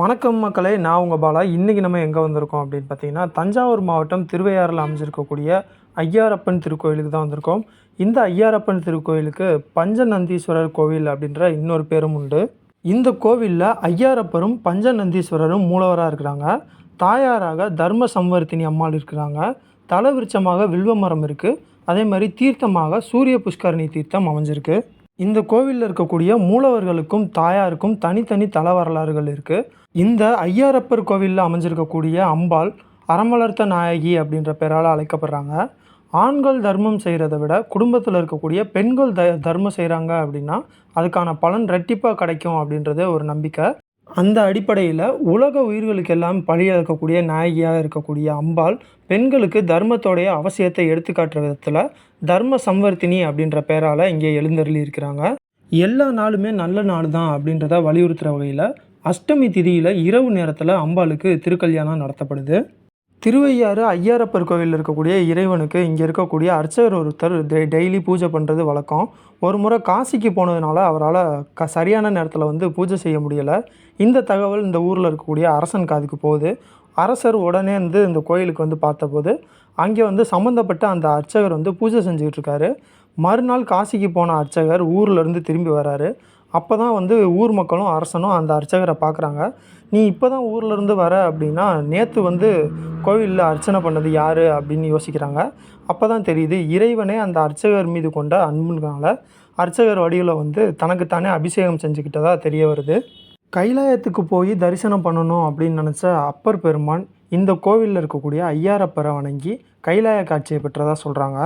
வணக்கம் மக்களே நான் உங்கள் பாலா. இன்றைக்கி நம்ம எங்கே வந்திருக்கோம் அப்படின்னு பார்த்தீங்கன்னா தஞ்சாவூர் மாவட்டம் திருவையாறில் அமைஞ்சிருக்கக்கூடிய ஐயாரப்பன் திருக்கோயிலுக்கு தான் வந்திருக்கோம். இந்த ஐயாரப்பன் திருக்கோயிலுக்கு பஞ்சநந்தீஸ்வரர் கோவில் அப்படின்ற இன்னொரு பேரும் உண்டு. இந்த கோவிலில் ஐயாரப்பரும் பஞ்சநந்தீஸ்வரரும் மூலவராக இருக்கிறாங்க. தாயாராக தர்ம சம்வர்த்தினி அம்மாள் இருக்கிறாங்க. தலவிருட்சமாக வில்வ மரம் இருக்குது அதே மாதிரி தீர்த்தமாக சூரிய புஷ்கரணி தீர்த்தம் அமைஞ்சிருக்கு. இந்த கோவிலில் இருக்கக்கூடிய மூலவர்களுக்கும் தாயாருக்கும் தனித்தனி தல வரலாறுகள் இருக்குது இந்த ஐயாரப்பர் கோவிலில் அமைஞ்சிருக்கக்கூடிய அம்பாள் அறமலர்த்த நாயகி அப்படின்ற பெயரால் அழைக்கப்படுறாங்க. ஆண்கள் தர்மம் செய்கிறத விட குடும்பத்தில் இருக்கக்கூடிய பெண்கள் த தர்மம் செய்கிறாங்க அப்படின்னா அதுக்கான பலன் ரெட்டிப்பாக கிடைக்கும் அப்படின்றது ஒரு நம்பிக்கை. அந்த அடிப்படையில் உலக உயிர்களுக்கு எல்லாம் பழியளிக்கக்கூடிய நாயகியாக இருக்கக்கூடிய அம்பாள் பெண்களுக்கு தர்மத்தோடைய அவசியத்தை எடுத்துக்காட்டுற விதத்தில் தர்ம சம்வர்த்தினி அப்படின்ற பேரால் இங்கே எழுந்தருளி இருக்கிறாங்க. எல்லா நாளுமே நல்ல நாள் தான் அப்படின்றத வலியுறுத்துகிற வகையில் அஷ்டமி திதியில் இரவு நேரத்தில் அம்பாளுக்கு திருக்கல்யாணம் நடத்தப்படுது. திருவையாறு ஐயாரப்பர் கோவிலில் இருக்கக்கூடிய இறைவனுக்கு இங்கே இருக்கக்கூடிய அர்ச்சகர் ஒருத்தர் டெய்லி பூஜை பண்ணுறது வழக்கம். ஒரு முறை காசிக்கு போனதுனால அவரால் க சரியான நேரத்தில் வந்து பூஜை செய்ய முடியலை. இந்த தகவல் இந்த ஊரில் இருக்கக்கூடிய அரசன் காதுக்கு போகுது. அரசர் உடனே வந்து இந்த கோயிலுக்கு வந்து பார்த்தபோது அங்கே வந்து சம்மந்தப்பட்ட அந்த அர்ச்சகர் வந்து பூஜை செஞ்சுக்கிட்டு இருக்காரு. மறுநாள் காசிக்கு போன அர்ச்சகர் ஊர்லேருந்து திரும்பி வராரு. அப்போ தான் வந்து ஊர் மக்களும் அரசனும் அந்த அர்ச்சகரை பார்க்குறாங்க நீ இப்போ தான் ஊர்லேருந்து வர அப்படின்னா நேற்று வந்து கோவிலில் அர்ச்சனை பண்ணது யார் அப்படின்னு யோசிக்கிறாங்க. அப்போ தான் தெரியுது இறைவனே அந்த அர்ச்சகர் மீது கொண்ட அன்புனால அர்ச்சகர் வடிவில் வந்து தனக்குத்தானே அபிஷேகம் செஞ்சுக்கிட்டதா தெரிய வருது. கைலாயத்துக்கு போய் தரிசனம் பண்ணணும் அப்படின்னு நினச்ச அப்பர் பெருமான் இந்த கோவிலில் இருக்கக்கூடிய ஐயாரப்பரை வணங்கி கைலாய காட்சியை பெற்றதாக சொல்கிறாங்க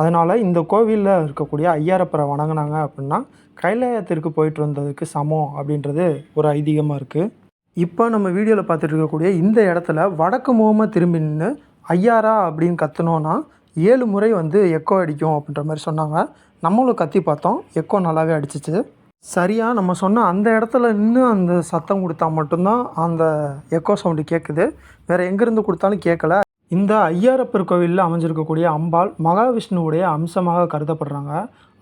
அதனால் இந்த கோவிலில் இருக்கக்கூடிய ஐயாரப்பரை வணங்கினாங்க அப்படின்னா கைலாயத்திற்கு போயிட்டு வந்ததுக்கு சமம் அப்படின்றது ஒரு ஐதீகமாக இருக்குது இப்போ நம்ம வீடியோவில் பார்த்துட்டு இருக்கக்கூடிய இந்த இடத்துல வடக்கு முகமாக திரும்பி நின்று ஐயாரா அப்படின்னு கத்துனோன்னா ஏழு முறை வந்து எக்கோ அடிக்கும் அப்படின்ற மாதிரி சொன்னாங்க. நம்மளும் கத்தி பார்த்தோம். எக்கோ நல்லாவே அடிச்சிச்சு. சரியாக நம்ம சொன்ன அந்த இடத்துல நின்று அந்த சத்தம் கொடுத்தா மட்டும்தான் அந்த எக்கோ சவுண்டு கேட்குது வேறு எங்கேருந்து கொடுத்தாலும் கேட்கல இந்த ஐயாரப்பர் கோவிலில் அமைஞ்சிருக்கக்கூடிய அம்பாள் மகாவிஷ்ணுவுடைய அம்சமாக கருதப்படுறாங்க.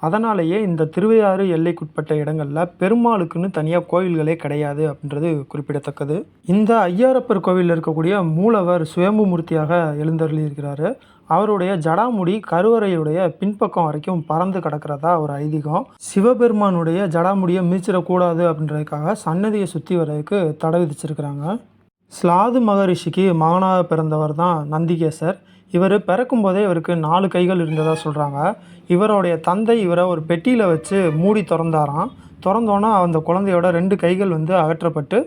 அதனாலேயே இந்த திருவையாறு எல்லைக்குட்பட்ட இடங்களில் பெருமாளுக்குன்னு தனியாக கோவில்களே கிடையாது அப்படின்றது குறிப்பிடத்தக்கது. இந்த ஐயாரப்பர் கோவிலில் இருக்கக்கூடிய மூலவர் சுயம்பு மூர்த்தியாக அவருடைய ஜடாமுடி கருவறையுடைய பின்பக்கம் வரைக்கும் பறந்து கிடக்கிறதா ஒரு ஐதீகம். சிவபெருமானுடைய ஜடாமுடியை மீச்சிடக்கூடாது அப்படின்றதுக்காக சன்னதியை சுற்றி வரதுக்கு தடை விதிச்சிருக்கிறாங்க. ஸ்லாது மகரிஷிக்கு மகனாக பிறந்தவர் தான் நந்திகேசர். இவர் பிறக்கும்போதே இவருக்கு நாலு கைகள் இருந்ததாக சொல்கிறாங்க இவருடைய தந்தை இவரை ஒரு பெட்டியில் வச்சு மூடி திறந்தாராம். திறந்தோன்னா அந்த குழந்தையோட ரெண்டு கைகள் வந்து அகற்றப்பட்டு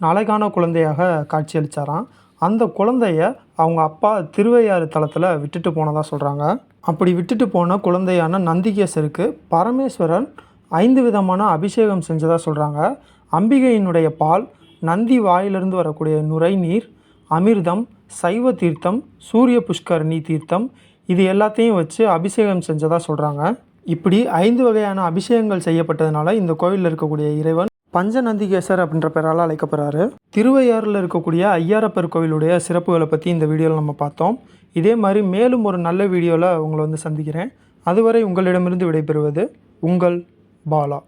நாளைக்கான குழந்தையாக காட்சியளித்தாராம் அந்த குழந்தைய அவங்க அப்பா திருவையாறு தலத்தில் விட்டுட்டு போனதாக சொல்கிறாங்க அப்படி விட்டுட்டு போன குழந்தையான நந்திகேசருக்கு பரமேஸ்வரன் ஐந்து விதமான அபிஷேகம் செஞ்சதாக சொல்கிறாங்க அம்பிகையினுடைய பால் நந்தி வாயிலிருந்து வரக்கூடிய நுரைநீர் அமிர்தம் சைவ தீர்த்தம் சூரிய புஷ்கரணி தீர்த்தம் இது எல்லாத்தையும் வச்சு அபிஷேகம் செஞ்சதாக சொல்கிறாங்க இப்படி ஐந்து வகையான அபிஷேகங்கள் செய்யப்பட்டதுனால இந்த கோவிலில் இருக்கக்கூடிய இறைவன் பஞ்சநந்திகேசர் அப்படின்ற பெயரால் அழைக்கப்படுறாரு. திருவையாறில் இருக்கக்கூடிய ஐயாரப்பர் கோவிலுடைய சிறப்புகளை பற்றி இந்த வீடியோவில் நம்ம பார்த்தோம். இதே மாதிரி மேலும் ஒரு நல்ல வீடியோவில் உங்களை வந்து சந்திக்கிறேன். அதுவரை உங்களிடமிருந்து விடைபெறுவது உங்கள் பாலா.